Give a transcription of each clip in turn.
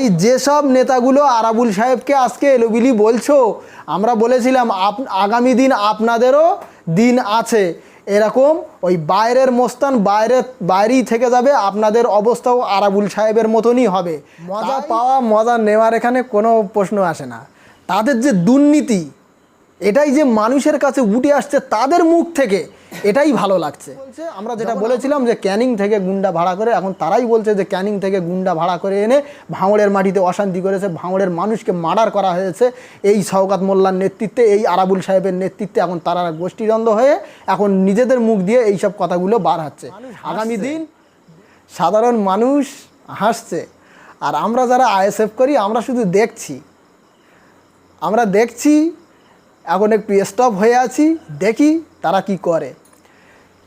এই যেসব নেতাগুলো আরাবুল সাহেবকে আজকে এলোবিলি বলছো আমরা বলেছিলাম আপ আগামী দিন আপনাদেরও দিন আছে। এরকম ওই বাইরের মোস্তান বাইরে বাইরেই থেকে যাবে আপনাদের অবস্থাও আরাবুল সাহেবের মতনই হবে। মজা পাওয়া মজা নেওয়ার এখানে কোনো প্রশ্ন আসে না। তাদের যে দুর্নীতি এটাই যে মানুষের কাছে উঠে আসছে তাদের মুখ থেকে এটাই ভালো লাগছে। বলছে আমরা যেটা বলেছিলাম যে ক্যানিং থেকে গুন্ডা ভাড়া করে এখন তারাই বলছে যে ক্যানিং থেকে গুন্ডা ভাড়া করে এনে ভাঙড়ের মাটিতে অশান্তি করেছে ভাঙড়ের মানুষকে মার্ডার করা হয়েছে। এই শওকাত মোল্লার নেতৃত্বে এই আরাবুল সাহেবের নেতৃত্বে এখন তারা গোষ্ঠীদ্বন্দ্ব হয়ে এখন নিজেদের মুখ দিয়ে এইসব কথাগুলো বার হচ্ছে। আগামী দিন সাধারণ মানুষ হাসছে। আর আমরা যারা আইএসএফ করি আমরা শুধু দেখছি। আমরা দেখছি এখন একটু স্টপ হয়ে আছি দেখি তারা কি করে।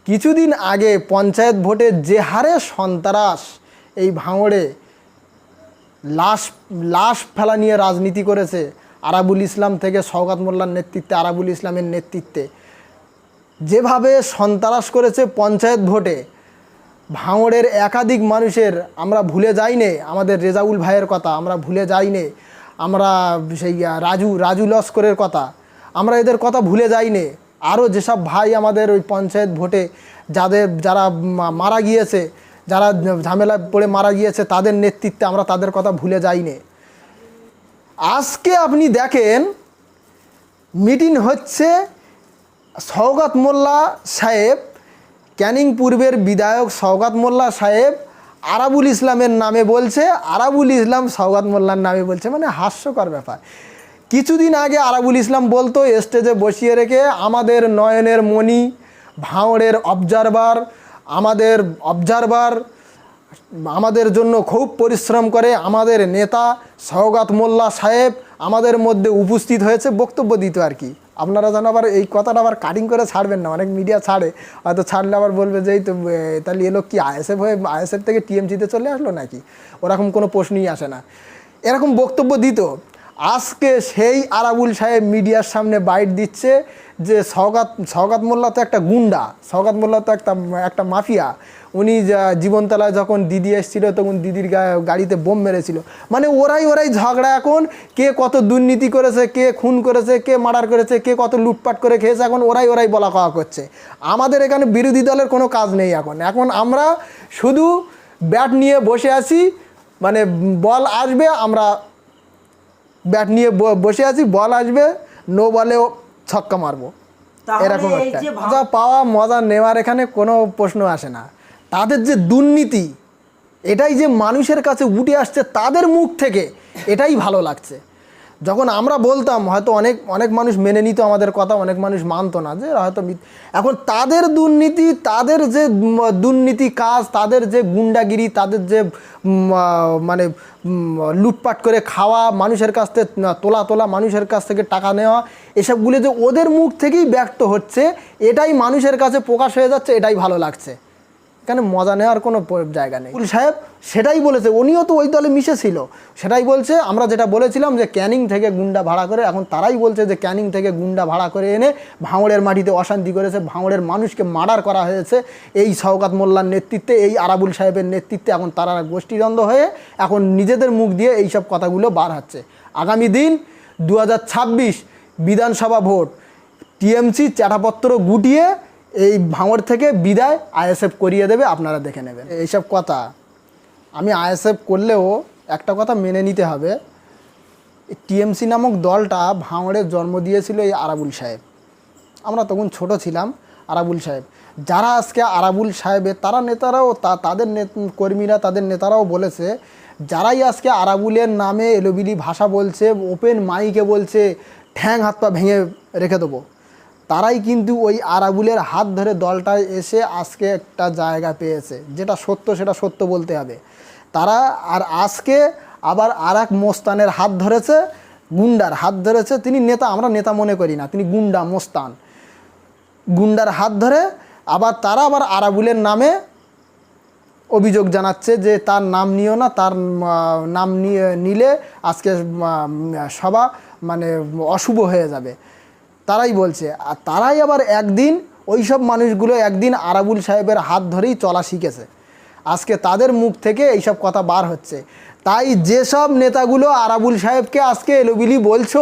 কিছুদিন আগে পঞ্চায়েত ভোটে যে হারে সন্ত্রাস, এই ভাঙড়ে লাশ লাশ ফেলা নিয়ে রাজনীতি করেছে আরাবুল ইসলাম থেকে সওগাত মোল্লার নেতৃত্বে, আরাবুল ইসলামের নেতৃত্বে। যেভাবে সন্ত্রাস করেছে পঞ্চায়েত ভোটে, ভাঙড়ের একাধিক মানুষের, আমরা ভুলে যাইনে, আমাদের রেজাউল ভাইয়ের কথা, আমরা ভুলে যাইনে, আমরা সেই রাজু রাজু লস্করের কথা, আমরা এদের কথা ভুলে যাইনে। আরও যেসব ভাই আমাদের ওই পঞ্চায়েত ভোটে, যাদের যারা মারা গিয়েছে, যারা ঝামেলা পড়ে মারা গিয়েছে, তাদের নেতৃত্বে আমরা তাদের কথা ভুলে যাইনে। আজকে আপনি দেখেন, মিটিং হচ্ছে সওগাত মোল্লা সাহেব, ক্যানিং পূর্বের বিধায়ক সওগাত মোল্লা সাহেব, আরাবুল ইসলামের নামে বলছে, আরাবুল ইসলাম সওগাত মোল্লার নামে বলছে মানে হাস্যকর ব্যাপার। কিছুদিন আগে আরাবুল ইসলাম বলতো, স্টেজে বসিয়ে রেখে আমাদের নয়নের মণি ভাঁড়ের অবজারভার আমাদের অবজারভার আমাদের জন্য খুব পরিশ্রম করে আমাদের নেতা সওগাত মোল্লা সাহেব আমাদের মধ্যে উপস্থিত হয়েছে, বক্তব্য দিত আর কি। আপনারা যেন আবার এই কথাটা আবার কাটিং করে ছাড়বেন না, অনেক মিডিয়া ছাড়ে। হয়তো ছাড়লে আবার বলবে যে, এই তো তাহলে এ লোক কি আইএসএফ হয়ে, আইএসএফ থেকে টিএমসিতে চলে আসলো নাকি? ওরকম কোনো প্রশ্নই আসে না। এরকম বক্তব্য দিত। আজকে সেই আরাবুল সাহেব মিডিয়ার সামনে বাইট দিচ্ছে যে সওগাত সওগাত মোল্লা তো একটা গুন্ডা, সওগাত মোল্লা তো একটা একটা মাফিয়া। উনি জীবনতলায় যখন দিদি এসেছিল, তখন দিদির গাড়িতে বোম মেরেছিল। মানে ওরাই ওরাই ঝগড়া এখন, কে কত দুর্নীতি করেছে, কে খুন করেছে, কে মার্ডার করেছে, কে কত লুটপাট করে খেয়েছে, এখন ওরাই ওরাই বলা কওয়া করছে। আমাদের এখানে বিরোধী দলের কোনো কাজ নেই এখন। এখন আমরা শুধু ব্যাট নিয়ে বসে আছি মানে বল আসবে, আমরা ব্যাট নিয়ে বসে আছি বল আসবে নো বলেও ছক্কা মারবো। এরকম একটা। মজা পাওয়া মজা নেওয়ার এখানে কোনো প্রশ্ন আসে না। তাদের যে দুর্নীতি এটাই যে মানুষের কাছে উঠে আসছে তাদের মুখ থেকে এটাই ভালো লাগছে। যখন আমরা বলতাম, হয়তো অনেক অনেক মানুষ মেনে নিত আমাদের কথা, অনেক মানুষ মানতো না যে হয়তো এখন তাদের দুর্নীতি, তাদের যে দুর্নীতি কাজ, তাদের যে গুন্ডাগিরি, তাদের যে মানে লুটপাট করে খাওয়া, মানুষের কাছ থেকে তোলা তোলা, মানুষের কাছ থেকে টাকা নেওয়া, এসবগুলো যে ওদের মুখ থেকেই ব্যক্ত হচ্ছে, এটাই মানুষের কাছে প্রকাশ হয়ে যাচ্ছে, এটাই ভালো লাগছে। এখানে মজা নেওয়ার কোনো জায়গা নেই। সাহেব সেটাই বলেছে, উনিও তো ওই দলে মিশেছিল। সেটাই বলছে, আমরা যেটা বলেছিলাম যে ক্যানিং থেকে গুন্ডা ভাড়া করে, এখন তারাই বলছে যে ক্যানিং থেকে গুন্ডা ভাড়া করে এনে ভাঙড়ের মাটিতে অশান্তি করেছে, ভাঙড়ের মানুষকে মার্ডার করা হয়েছে। এই শওকাত মোল্লার নেতৃত্বে, এই আরাবুল সাহেবের নেতৃত্বে এখন তারা গোষ্ঠীদ্বন্দ্ব হয়ে এখন নিজেদের মুখ দিয়ে এইসব কথাগুলো বার হচ্ছে। আগামী দিন দু হাজার ছাব্বিশ বিধানসভা ভোট, টিএমসি চাটাপত্র গুটিয়ে এই ভাঙড় থেকে বিদায় আইএসএফ করিয়ে দেবে, আপনারা দেখে নেবেন। এইসব কথা আমি আইএসএফ করলেও একটা কথা মেনে নিতে হবে। টিএমসি নামক দলটা ভাঙড়ে জন্ম দিয়েছিল এই আরাবুল সাহেব। আমরা তখন ছোট ছিলাম আরাবুল সাহেব। যারা আজকে আরাবুল সাহেবের তারা নেতারাও, তা তাদের কর্মীরা, তাদের নেতারাও বলেছে, যারাই আজকে আরাবুলের নামে এলোবিলি ভাষা বলছে, ওপেন মাইকে বলছে, ঠ্যাং হাত পা ভেঙে রেখে দেবো। তারাই কিন্তু ওই আরাবুলের হাত ধরে দলটায় এসে আজকে একটা জায়গা পেয়েছে। যেটা সত্য, সেটা সত্য বলতে হবে। তারা আর আজকে আবার আর এক মোস্তানের হাত ধরেছে, গুন্ডার হাত ধরেছে। তিনি নেতা, আমরা নেতা মনে করি না, তিনি গুন্ডা, মোস্তান। গুন্ডার হাত ধরে আবার তারা আবার আরাবুলের নামে অভিযোগ জানাচ্ছে যে তার নাম নিও না, তার নাম নিয়ে, নিলে আজকে সভা মানে অশুভ হয়ে যাবে। তারাই বলছে। আর তারাই আবার একদিন ওই সব মানুষগুলো একদিন আরাবুল সাহেবের হাত ধরেই চলা শিখেছে। আজকে তাদের মুখ থেকে এইসব কথা বার হচ্ছে। তাই যেসব নেতাগুলো আরাবুল সাহেবকে আজকে এলোবিলি বলছো,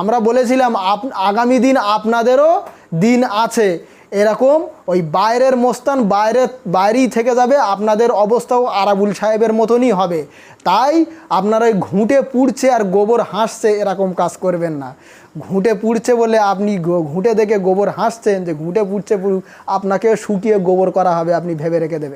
আমরা বলেছিলাম, আপ, আগামী দিন আপনাদেরও দিন আছে। এরকম ওই বাইরের মস্তান বাইরে, বাইরেই থেকে যাবে, আপনাদের অবস্থাও আরাবুল সাহেবের মতনই হবে। তাই আপনারা ওই ঘুঁটে পুড়ছে আর গোবর হাসছে এরকম কাজ করবেন না। ঘুঁটে পুড়ছে বলে আপনি ঘুঁটে দেখে গোবর হাসছেন, যে ঘুঁটে পুড়ছে আপনাকে শুকিয়ে গোবর করা হবে, আপনি ভেবে রেখে দেবেন।